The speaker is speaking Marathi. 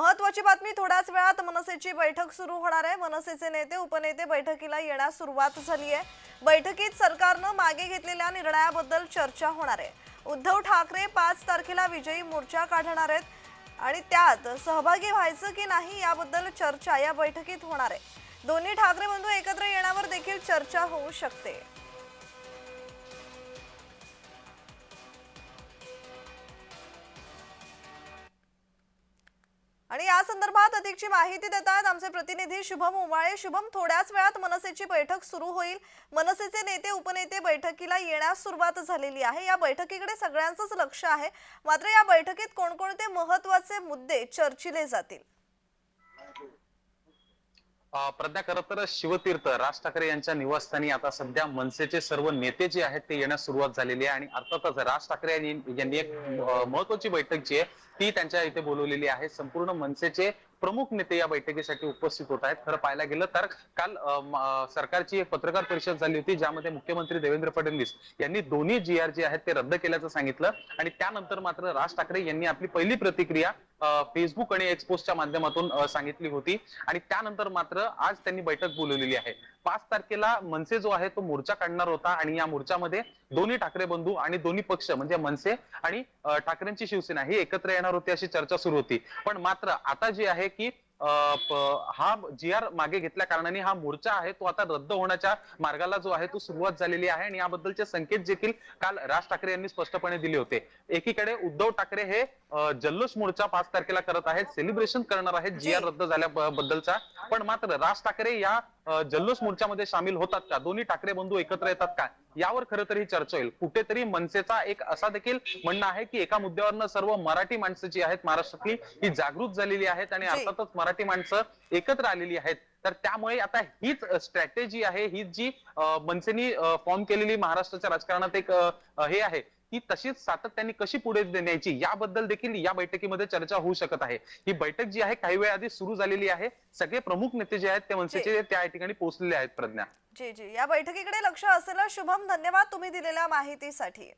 महत्वाची बातमी थोड्याच वेळात मनसेची बैठक सुरू होणार आहे. मनसेचे नेते उपनेते बैठकीला येण्यास सुरुवात झाली आहे. बैठकीत सरकारनं मागे घेतलेल्या निर्णयाबद्दल चर्चा होणार आहे. उद्धव ठाकरे पाच तारखेला विजयी मोर्चा काढणार आहेत आणि त्यात सहभागी व्हायचं की नाही याबद्दल चर्चा या बैठकीत होणार आहे. दोन्ही ठाकरे बंधू एकत्र येण्यावर देखील चर्चा होऊ शकते. आणि या संदर्भात अधिकची माहिती देत आहेत आमचे प्रतिनिधी शुभम उमाळे. शुभम थोड्याच वेळात मनसेची बैठक सुरू होईल. मनसेचे नेते उपनेते बैठकीला येण्यास सुरुवात झालेली आहे. या बैठकीकडे सगळ्यांचंच लक्ष आहे. मात्र या बैठकीत कोणकोणते महत्त्वाचे मुद्दे चर्चिले जातील? प्रज्ञा खरं तर शिवतीर्थ राज ठाकरे यांच्या निवासस्थानी आता सध्या मनसेचे सर्व नेते जे आहेत ते येण्यास सुरुवात झालेली आहे आणि अर्थातच राज ठाकरे यांनी यांनी एक महत्वाची बैठक जी आहे ती त्यांच्या इथे बोलवलेली आहे. संपूर्ण मनसेचे प्रमुख नेते या बैठकीसाठी उपस्थित होत आहेत. खरं पाहायला गेलं तर काल सरकारची एक पत्रकार परिषद झाली होती ज्यामध्ये मुख्यमंत्री देवेंद्र फडणवीस यांनी दोन्ही जी आर जे आहेत ते रद्द केल्याचं सांगितलं. आणि त्यानंतर मात्र राज ठाकरे यांनी आपली पहिली प्रतिक्रिया फेसबुक आणि एक्सपोजच्या माध्यमातून सांगितली होती. आणि त्यानंतर मात्र आज त्यांनी बैठक बोलवलेली आहे. पाच तारखेला मनसे जो आहे तो मोर्चा काढणार होता आणि या मोर्चामध्ये दोन्ही ठाकरे बंधू आणि दोन्ही पक्ष म्हणजे मनसे आणि ठाकरेंची शिवसेना ही एकत्र येणार होती अशी चर्चा सुरू होती. पण मात्र आता जे आहे की हा जी आर मागे घेतल्या कारणाने हा मोर्चा आहे तो आता रद्द होण्याच्या मार्गाला जो आहे तो सुरुवात झालेली आहे आणि याबद्दलचे संकेत देखील काल राज ठाकरे यांनी स्पष्टपणे दिले होते. एकीकडे उद्धव ठाकरे हे जल्लोष मोर्चा पाच तारखेला करत आहेत सेलिब्रेशन करणार आहेत जी. आर रद्द झाल्याबद्दलचा. पण मात्र राज ठाकरे या जल्लोष मोर्चामध्ये सामील होतात का? दोन्ही ठाकरे बंधू एकत्र येतात का? यावर खरं तर ही चर्चा होईल. कुठेतरी मनसेचा एक असा देखील म्हणणं आहे की एका मुद्द्यावरनं सर्व मराठी माणसं जी आहेत महाराष्ट्रातली ही जागृत झालेली आहेत आणि. अर्थातच मराठी माणसं एकत्र आलेली आहेत. तर त्यामुळे आता हीच स्ट्रॅटेजी आहे हीच जी मनसेनी फॉर्म केलेली महाराष्ट्राच्या राजकारणात एक हे आहे. ती तशीच सातत्याने कशी पुढे न्यायची याबद्दल देखील या बैठकीमध्ये चर्चा होऊ शकत आहे. ही बैठक जी आहे काही वेळ आधी सुरू झालेली आहे. सगळे प्रमुख नेते जे आहेत ते मनसेचे त्या ठिकाणी पोहोचलेले आहेत प्रज्ञा. जी जी. या बैठकीकडे लक्ष असेल शुभम धन्यवाद तुम्ही दिलेल्या माहितीसाठी.